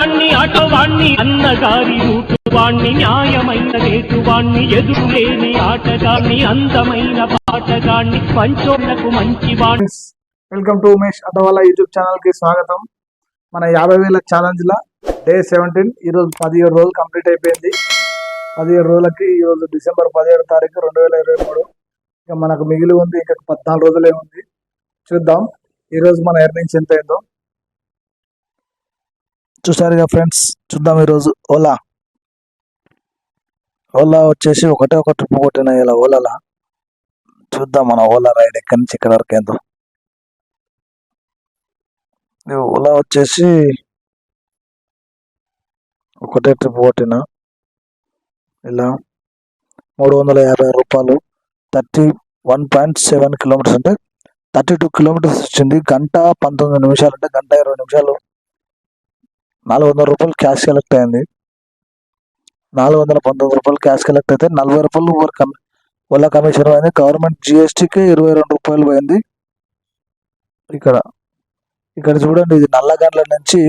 వాణ్ణి అటవాణ్ణి అన్నగారి రూటువాణ్ణి న్యాయమైన రేటువాణ్ణి ఎదురులేని ఆటగాణ్ణి అందమైన పాటగాణ్ణి పంచోళ్ళకు మంచి వాణ్ణి welcome to Umesh Atavala YouTube ఛానల్కి స్వాగతం. మన యాభై వేల ఛాలెంజ్ లా డే సెవెంటీన్ ఈ రోజు పదిహేడు రోజులు కంప్లీట్ అయిపోయింది. పదిహేడు రోజులకి ఈ రోజు డిసెంబర్ పదిహేడు తారీఖు రెండు వేల ఇరవై మూడు. ఇక మనకు మిగిలి ఉంది ఇంకా పద్నాలుగు రోజులే ఉంది. చూద్దాం ఈ రోజు మన ఎర్నింగ్స్ ఎంత అయిందో. చూసారుగా ఫ్రెండ్స్ చూద్దాం ఈరోజు ఓలా. ఓలా వచ్చేసి ఒకటే ఒక ట్రిప్ కొట్టిన ఇలా ఓలాలా. చూద్దాం మన ఓలా రైడ్ ఎక్కడి నుంచి ఎక్కడి వరకు ఏందో. ఓలా వచ్చేసి ఒకటే ట్రిప్ కొట్టిన. ఇలా మూడు వందల యాభై రూపాయలు. Thirty one point seven kilometres అంటే థర్టీ టూ కిలోమీటర్స్ వచ్చింది. గంట పంతొమ్మిది నిమిషాలు అంటే గంట ఇరవై నిమిషాలు నాలుగు వందల రూపాయలు క్యాష్ కలెక్ట్ అయింది. నాలుగు వందల పంతొమ్మిది రూపాయలు క్యాష్ కలెక్ట్ అయితే నలభై రూపాయలు ఓవర్ కమి ఓలా కమిషన్ పోయింది గవర్నమెంట్ జిఎస్టీకి ఇరవై రెండు రూపాయలు పోయింది. ఇక్కడ ఇక్కడ చూడండి ఇది నల్లగండ్ల నుంచి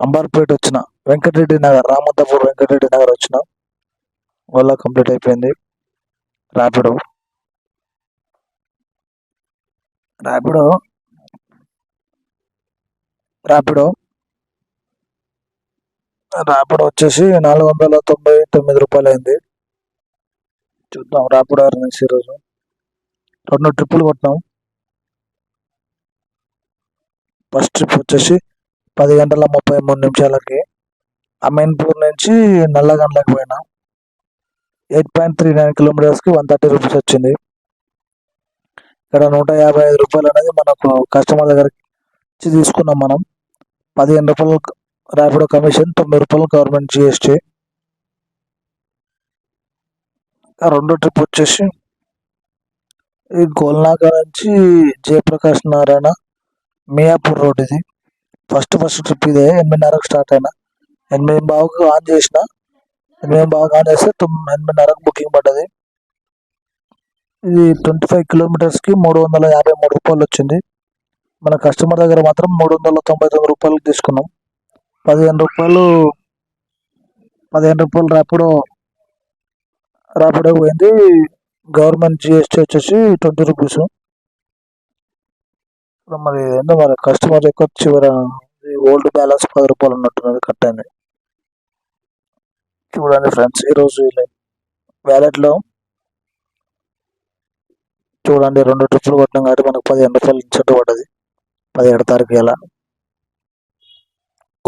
అంబర్పేట వచ్చిన వెంకటరెడ్డి నగర్ రామంతపూర్ వెంకటరెడ్డి నగర్ వచ్చిన ఓలా కంప్లీట్ అయిపోయింది. ర్యాపిడో ర్యాపిడో ర్యాపిడో రాపిడ్ వచ్చేసి నాలుగు వందల తొంభై తొమ్మిది రూపాయలు అయింది చూద్దాం రాపిడ్ ఎర్నింగ్స్ ఈరోజు. రెండు ట్రిప్పులు కొట్టినాం. ఫస్ట్ ట్రిప్ వచ్చేసి పది గంటల ముప్పై మూడు నిమిషాలకి. అమీన్పూర్ నుంచి నల్లగండ్లకు పోయినా. ఎయిట్ పాయింట్ త్రీ నైన్ కిలోమీటర్స్కి వన్ థర్టీ రూపీస్ వచ్చింది. ఇక్కడ నూట యాభై ఐదు రూపాయలు అనేది మనకు కస్టమర్ దగ్గర నుంచి తీసుకున్నాం మనం. పదిహేను రూపాయలు రాపిడో కమిషన్ తొమ్మిది రూపాయలు గవర్నమెంట్ జిఎస్టీ రెండో ట్రిప్ వచ్చేసి ఈ గోల్నాగ నుంచి జయప్రకాష్ నారాయణ మియాపూర్ రోడ్ ఇది. ఫస్ట్ ఫస్ట్ ట్రిప్ ఇదే ఎనిమిదిన్నరకు స్టార్ట్ అయినా. ఎనిమిది బావుకు ఆన్ చేసిన ఎనిమిది బావుకు ఆన్ చేస్తే తొమ్మిది ఎనిమిదిన్నరకు బుకింగ్ పడ్డది. ఇది ట్వంటీ ఫైవ్ కిలోమీటర్స్కి మూడు వందల యాభై మూడు రూపాయలు వచ్చింది. మన కస్టమర్ దగ్గర మాత్రం మూడు వందల తొంభై తొమ్మిది రూపాయలు తీసుకున్నాం. పదిహేను రూపాయలు పదిహేను రూపాయలు రాపిడో రాపిడో పోయింది. గవర్నమెంట్ జిఎస్టీ వచ్చేసి ట్వంటీ రూపీస్. మరి ఏందో మరి కస్టమర్ ఎక్కువ చివర ఓల్డ్ బ్యాలెన్స్ పది రూపాయలు ఉన్నట్టున్నది కట్ అయింది. చూడండి ఫ్రెండ్స్ ఈరోజు వ్యాలెట్లో చూడండి రెండు ట్రిప్పులు కొట్టినాం కాబట్టి మనకు పదిహేను రూపాయలు ఇన్సెంట్ పడ్డది. పదిహేడు తారీఖు ఎలా?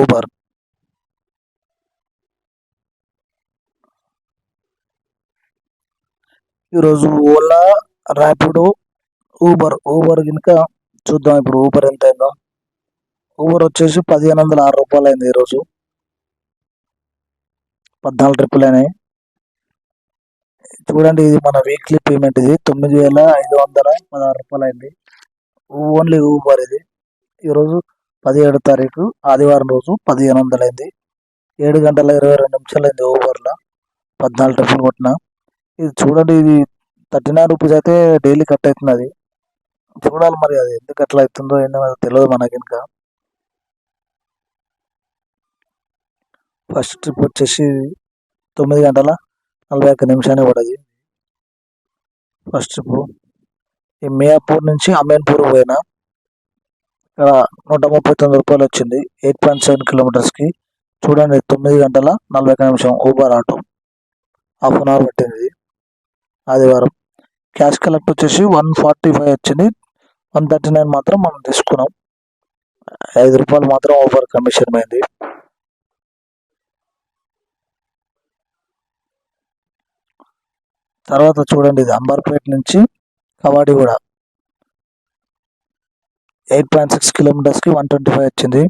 ఊబర్ ఈరోజు ఓలా ర్యాపిడో ఊబర్. ఊబర్ కనుక చూద్దాం ఇప్పుడు ఊబర్ ఎంత అయిందో ఊబర్ వచ్చేసి పదిహేను వందల ఆరు రూపాయలు అయింది ఈరోజు. పద్నాలుగు ట్రిప్పులు అయినాయి చూడండి ఇది మన వీక్లీ పేమెంట్ ఇది. తొమ్మిది వేల ఐదు వందల పదహారు రూపాయలు అయింది ఓన్లీ ఊబర్ ఇది. ఈరోజు పదిహేడు తారీఖు ఆదివారం రోజు పదిహేను వందలైంది. అయింది ఏడు గంటల ఇరవై రెండు నిమిషాలు అయింది ఊబర్లో పద్నాలుగు ట్రిప్పులు కొట్టిన. ఇది చూడండి ఇది థర్టీ నైన్ రూపీస్ అయితే డైలీ కట్ అవుతున్నది చూడాలి మరి అది ఎందుకు అట్లా అవుతుందో ఏంటో తెలియదు మనకి ఇంకా. ఫస్ట్ ట్రిప్ వచ్చేసి తొమ్మిది గంటల నలభై ఒక్క నిమిషాన్ని పడది. First trip. ఈ మియాపూర్ నుంచి అమీన్పూర్ పోయినా. ఇక్కడ నూట ముప్పై తొమ్మిది రూపాయలు వచ్చింది ఎయిట్ పాయింట్ సెవెన్ కిలోమీటర్స్కి. చూడండి తొమ్మిది గంటల నలభై ఒక్క నిమిషం Uber auto. Half an hour పట్టింది. ఆదివారం. క్యాష్ కలెక్ట్ వచ్చేసి వన్ ఫార్టీ ఫైవ్ వచ్చింది. వన్ థర్టీ నైన్ మాత్రం మనం తీసుకున్నాం. ఐదు రూపాయలు మాత్రం ఓవర్ కమిషన్ అయింది తర్వాత చూడండి ఇది అంబర్పేట నుంచి కవాడిగూడ ఎయిట్ పాయింట్ సిక్స్ కిలోమీటర్స్కి వన్ ట్వంటీ ఫైవ్ వచ్చింది.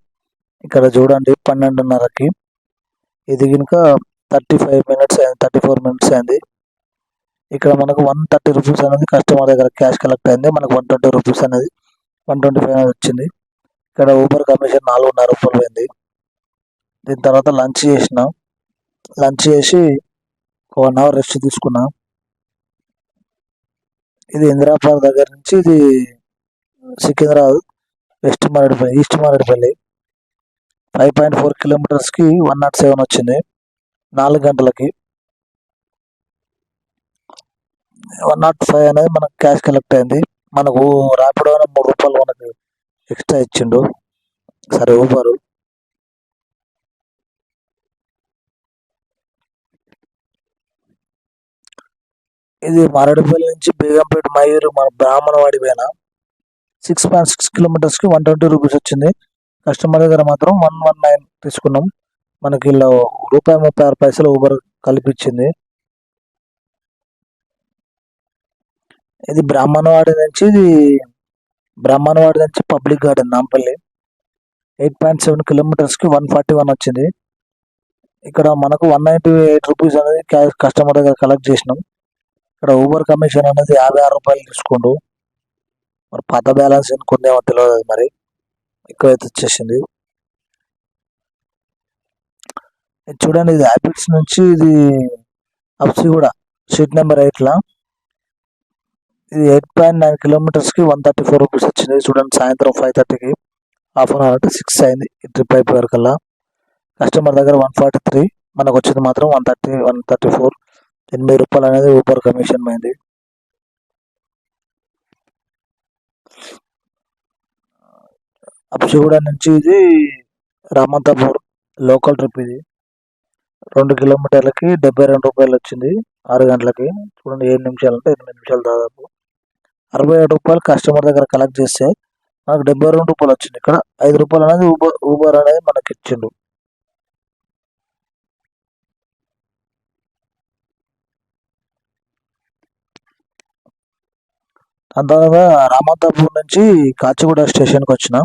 ఇక్కడ చూడండి పన్నెండున్నరకి. ఇది కనుక థర్టీ ఫైవ్ మినిట్స్ అయింది థర్టీ ఫోర్ మినిట్స్ అయింది. ఇక్కడ మనకు వన్ థర్టీ రూపీస్ అనేది కస్టమర్ దగ్గర క్యాష్ కలెక్ట్ అయింది మనకు వన్ ట్వంటీ రూపీస్ అనేది వన్ ట్వంటీ ఫైవ్ అనేది వచ్చింది. ఇక్కడ ఊబర్ కమిషన్ నాలుగున్నర రూపాయలు పోయింది. దీని తర్వాత లంచ్ చేసిన లంచ్ చేసి వన్ అవర్ రెస్ట్ తీసుకున్నా. ఇది ఇందిరాపార్క్ దగ్గర నుంచి ఇది Secunderabad west Maredpally east Maredpally. Five point four కిలోమీటర్స్కి one not seven వచ్చింది. నాలుగు గంటలకి. వన్ నాట్ ఫైవ్ అనేది మనకు క్యాష్ కలెక్ట్ అయింది. మనకు ర్యాపిడో అనే మూడు రూపాయలు మనకు ఎక్స్ట్రా ఇచ్చిండు. సరే ఊబరు. ఇది మారేడుపల్లి నుంచి బేగంపేట మయూరు మన బ్రాహ్మణవాడి పైన సిక్స్ పాయింట్ సిక్స్ కిలోమీటర్స్కి వన్ ట్వంటీ రూపీస్ వచ్చింది. కస్టమర్ దగ్గర మాత్రం వన్ వన్ నైన్ తీసుకున్నాం. మనకి ఇలా రూపాయి ముప్పై ఆరు పైసలు ఊబర్ కల్పించింది. ఇది బ్రాహ్మణవాడి నుంచి ఇది బ్రాహ్మణవాడి నుంచి public garden Nampally. Eight point seven కిలోమీటర్స్కి one forty one వచ్చింది. ఇక్కడ మనకు వన్ నైంటీ ఎయిట్ రూపీస్ అనేది కస్టమర్ దగ్గర కలెక్ట్ చేసినాం. ఇక్కడ ఊబర్ కమిషన్ అనేది యాభై ఆరు రూపాయలు తీసుకుండు. మరి పాత బ్యాలెన్స్ కొందేమో తెలియదు అది మరి. ఎక్కువైతే వచ్చేసింది. చూడండి ఇది హ్యాబిట్స్ నుంచి ఇది అప్సి కూడా షీట్ నెంబర్ ఎయిట్లా ఇది ఎయిట్ పాయింట్ నైన్ కిలోమీటర్స్కి వన్ థర్టీ ఫోర్ రూపీస్ వచ్చింది. చూడండి సాయంత్రం ఫైవ్ థర్టీకి హాఫ్ అన్ అవర్ అంటే సిక్స్ అయింది ఈ ట్రిప్ అయిపోయారు కల్లా కస్టమర్ దగ్గర వన్ ఫార్టీ త్రీ మనకు వచ్చింది మాత్రం one thirty one thirty four ఎనభై రూపాయలు అనేది ఊపర్ కమిషన్ అయింది అప్సిగూడ నుంచి ఇది రామంతాపూర్ లోకల్ ట్రిప్ ఇది. రెండు కిలోమీటర్లకి డెబ్బై రెండు రూపాయలు వచ్చింది ఆరు గంటలకి. చూడండి ఏడు నిమిషాలు అంటే ఎనిమిది నిమిషాలు దాదాపు. అరవై ఏడు రూపాయలు కస్టమర్ దగ్గర కలెక్ట్ చేస్తే మనకు డెబ్బై రెండు రూపాయలు వచ్చింది. ఇక్కడ ఐదు రూపాయలు అనేది ఊబర్ ఊబర్ అనేది మనకి ఇచ్చిండు. దాని తర్వాత రామంతాపూర్ నుంచి కాచిగూడ స్టేషన్కి వచ్చిన.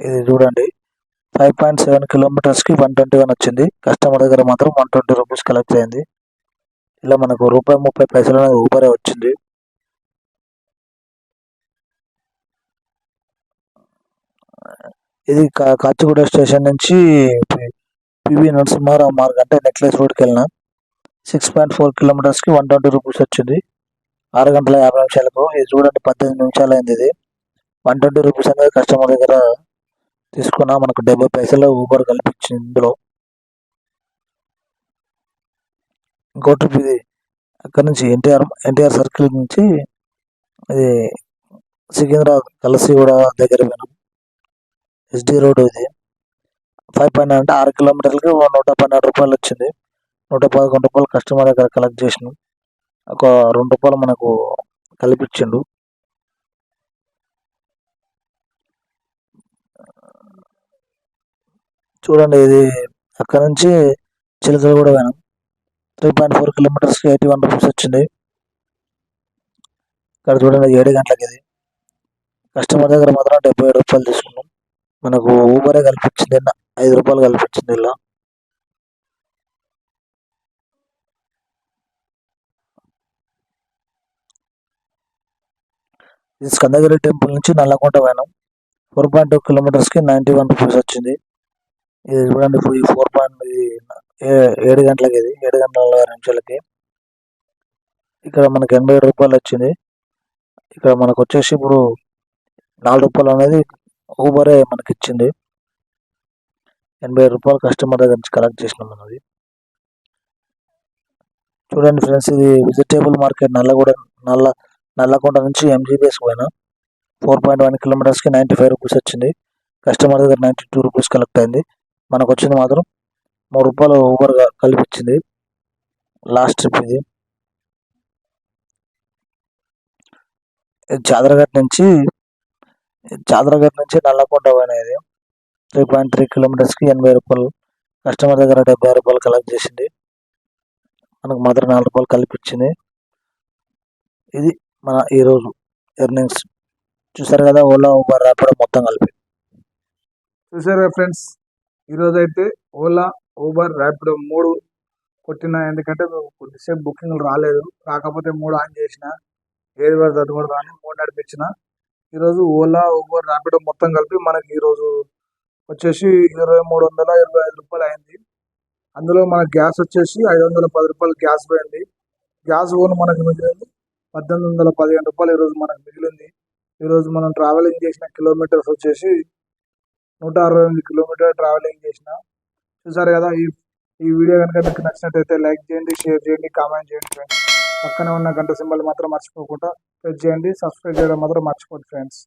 ఇది చూడండి. ఫైవ్ పాయింట్ సెవెన్ కిలోమీటర్స్కి వన్ ట్వంటీ వన్ వచ్చింది. కస్టమర్ దగ్గర మాత్రం వన్ ట్వంటీ రూపీస్ కలెక్ట్ అయింది. ఇలా మనకు రూపాయి ముప్పై పైసలు అనేది ఊబరే వచ్చింది. ఇది కా- కాచిగూడ స్టేషన్ నుంచి పి- పివి నరసింహారావు మార్గ్ అంటే నెక్లెస్ రోడ్కి వెళ్ళిన. సిక్స్ పాయింట్ ఫోర్ కిలోమీటర్స్కి వన్ ట్వంటీ రూపీస్ వచ్చింది. ఆరు గంటల యాభై నిమిషాలకు. ఇది చూడండి పద్దెనిమిది నిమిషాలు అయింది ఇది. వన్ ట్వంటీ రూపీస్ అనేది కస్టమర్ దగ్గర తీసుకున్నా మనకు డెబ్బై పైసలు ఊబర్ కల్పించింది ఇందులో. ఇంకో ట్రిప్ ఇది. అక్కడ నుంచి ఎన్టీఆర్ ఎన్టీఆర్ సర్కిల్ నుంచి ఇది సికింద్రాబాద్ కలసి కూడా దగ్గర పోయినాం. ఎస్డి రోడ్ ఇది. ఫైవ్ పాయింట్ నైన్ అంటే ఆరు కిలోమీటర్లకి నూట పన్నెండు రూపాయలు వచ్చింది. నూట పదకొండు రూపాయలు కస్టమర్ దగ్గర కలెక్ట్ చేసినాం. ఒక రెండు రూపాయలు మనకు కల్పించిండు. చూడండి ఇది అక్కడ నుంచి చిలకలు కూడా పోయినాం. త్రీ పాయింట్ ఫోర్ కిలోమీటర్స్కి ఎయిటీ వన్ రూపీస్ వచ్చింది. ఇక్కడ చూడండి ఏడు గంటలకి ఇది. కస్టమర్ దగ్గర మాత్రం డెబ్బై ఏడు రూపాయలు తీసుకున్నాం. మనకు ఊబరే కల్పించింది ఐదు రూపాయలు కల్పించింది ఇలా. ఇది స్కందగిరి టెంపుల్ నుంచి నల్లకుంట పోయినాం. ఫోర్ పాయింట్ టూ కిలోమీటర్స్కి నైంటీ వన్ రూపీస్ వచ్చింది. ఇది చూడండి ఇప్పుడు ఈ ఫోర్ పాయింట్ ఇది ఏ- ఏడు గంటలకి ఇది ఏడు గంటల నలభై నిమిషాలకి. ఇక్కడ మనకి ఎనభై ఏడు రూపాయలు వచ్చింది. ఇక్కడ మనకు వచ్చేసి ఇప్పుడు నాలుగు రూపాయలు అనేది ఊబరే మనకి ఇచ్చింది. ఎనభై రూపాయలు కస్టమర్ దగ్గర నుంచి కలెక్ట్ చేసినాం మనది చూడండి ఫ్రెండ్స్ ఇది వెజిటేబుల్ మార్కెట్ నల్లగూడ నల్ల నల్లకొండ నుంచి ఎంజీబీఎస్ పోయినా. ఫోర్ పాయింట్ వన్ కిలోమీటర్స్కి నైంటీ ఫైవ్ రూపీస్ వచ్చింది. కస్టమర్ దగ్గర నైంటీ టూ రూపీస్ కలెక్ట్ అయింది. మనకు వచ్చింది మాత్రం మూడు రూపాయలు ఊబర్ కలిపించింది లాస్ట్ ట్రిప్ ఇది. ఇది నుంచి చాదరగట్ నుంచి నల్లకొండ పోయినా త్రీ పాయింట్ త్రీ కిలోమీటర్స్కి ఎనభై రూపాయలు కస్టమర్ దగ్గర డెబ్బై రూపాయలు కలెక్ట్ చేసింది. మనకు మాత్రం నాలుగు రూపాయలు కల్పించింది ఇది మన ఈరోజు ఎర్నింగ్స్. చూసారు కదా ఓలా ఊబర్ ర్యాపిడో మొత్తం కలిపి. చూసారు ఫ్రెండ్స్? ఈరోజు అయితే ఓలా ఊబర్ ర్యాపిడో మూడు కొట్టిన. ఎందుకంటే కొద్దిసేపు బుకింగ్లు రాలేదు. రాకపోతే మూడు ఆన్ చేసిన. ఏది పడితే అది కూడా అని మూడు నడిపించిన. ఈరోజు ఓలా ఊబర్ ర్యాపిడో మొత్తం కలిపి మనకి ఈరోజు వచ్చేసి ఇరవై మూడు వందల ఇరవై ఐదు రూపాయలు అయింది. అందులో మన గ్యాస్ వచ్చేసి ఐదు వందల పది రూపాయలు గ్యాస్ పోయింది. గ్యాస్ ఓన్ మనకి మిగిలింది. పద్దెనిమిది వందల పదిహేను రూపాయలు ఈరోజు మనకు మిగిలింది. ఈరోజు మనం ట్రావెలింగ్ చేసిన కిలోమీటర్స్ వచ్చేసి నూట అరవై ఎనిమిది కిలోమీటర్ ట్రావెలింగ్ చేసిన. చూసారు కదా ఈ ఈ వీడియో కనుక మీకు నచ్చినట్టయితే లైక్ చేయండి షేర్ చేయండి కామెంట్ చేయండి ఫ్రెండ్స్ పక్కనే ఉన్న గంట సింబల్ మాత్రం మర్చిపోకుండా ప్రెస్ చేయండి. సబ్స్క్రైబ్ చేయడం మాత్రం మర్చిపోండి ఫ్రెండ్స్